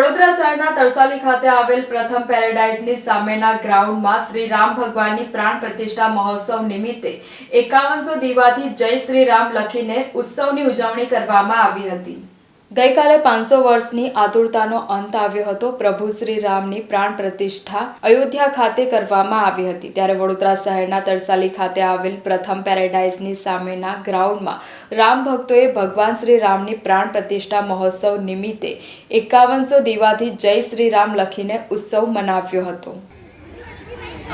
વડોદરા શહેરના તરસાલી ખાતે આવેલ પ્રથમ પેરેડાઇઝની સામેના ગ્રાઉન્ડમાં શ્રી રામ ભગવાનની પ્રાણ પ્રતિષ્ઠા મહોત્સવ નિમિત્તે એકાવનસો દીવાથી જય શ્રી રામ લખીને ઉત્સવની ઉજવણી કરવામાં આવી હતી. ગઈકાલે પાંચસો વર્ષની આતુરતાનો અંત આવ્યો હતો. પ્રભુ શ્રી રામની પ્રાણ પ્રતિષ્ઠા અયોધ્યા ખાતે કરવામાં આવી હતી. ત્યારે વડોદરા શહેરના તરસાલી ખાતે આવેલ પ્રથમ પેરેડાઇઝની સામેના ગ્રાઉન્ડમાં રામ ભક્તોએ ભગવાન શ્રી રામની પ્રાણ પ્રતિષ્ઠા મહોત્સવ નિમિત્તે એકાવનસો દીવાથી જય શ્રી રામ લખીને ઉત્સવ મનાવ્યો હતો.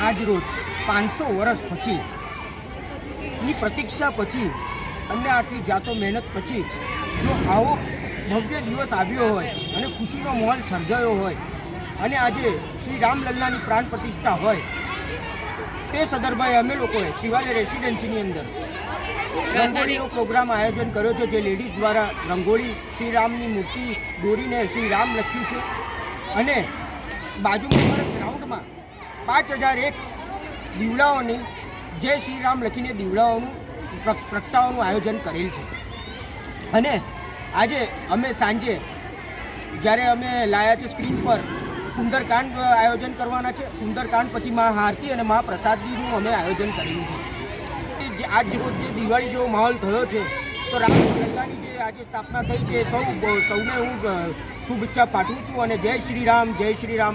આજ રોજ પાંચસો વર્ષ પછી, ની પ્રતીક્ષા પછી અને આટલી જાતો મહેનત પછી, જો આવો ભવ્ય દિવસ આવ્યો હોય અને ખુશીનો માહોલ સર્જાયો હોય અને આજે શ્રી રામલલ્લાની પ્રાણ પ્રતિષ્ઠા હોય, તે સદર્ભાએ અમે લોકોએ શિવાલય રેસિડેન્સીની અંદર રંગોળીનો પ્રોગ્રામ આયોજન કર્યો છે જે લેડીઝ દ્વારા રંગોળી શ્રી રામની મૂર્તિ દોરીને શ્રી રામ લખ્યું છે. અને બાજુમાં ગ્રાઉન્ડમાં પાંચ હજાર એક દીવડાઓની જય શ્રી રામ લખીને દીવડાઓનું પ્ર- પ્રગટાવવાનું આયોજન કરેલ છે. અને આજે અમે સાંજે, જ્યારે અમે લાયા છે સ્ક્રીન પર, સુંદરકાંડ આયોજન કરવાના છે. સુંદરકાંડ પછી મહાઆરતી અને મહાપ્રસાદીનું અમે આયોજન કરેલું છે. જે આજ રોજ જે દિવાળી જેવો માહોલ થયો છે, તો રામ લલ્લાની જે આજે સ્થાપના થઈ છે, સૌ સૌને હું શુભેચ્છા પાઠવું છું અને જય શ્રી રામ, જય શ્રી રામ.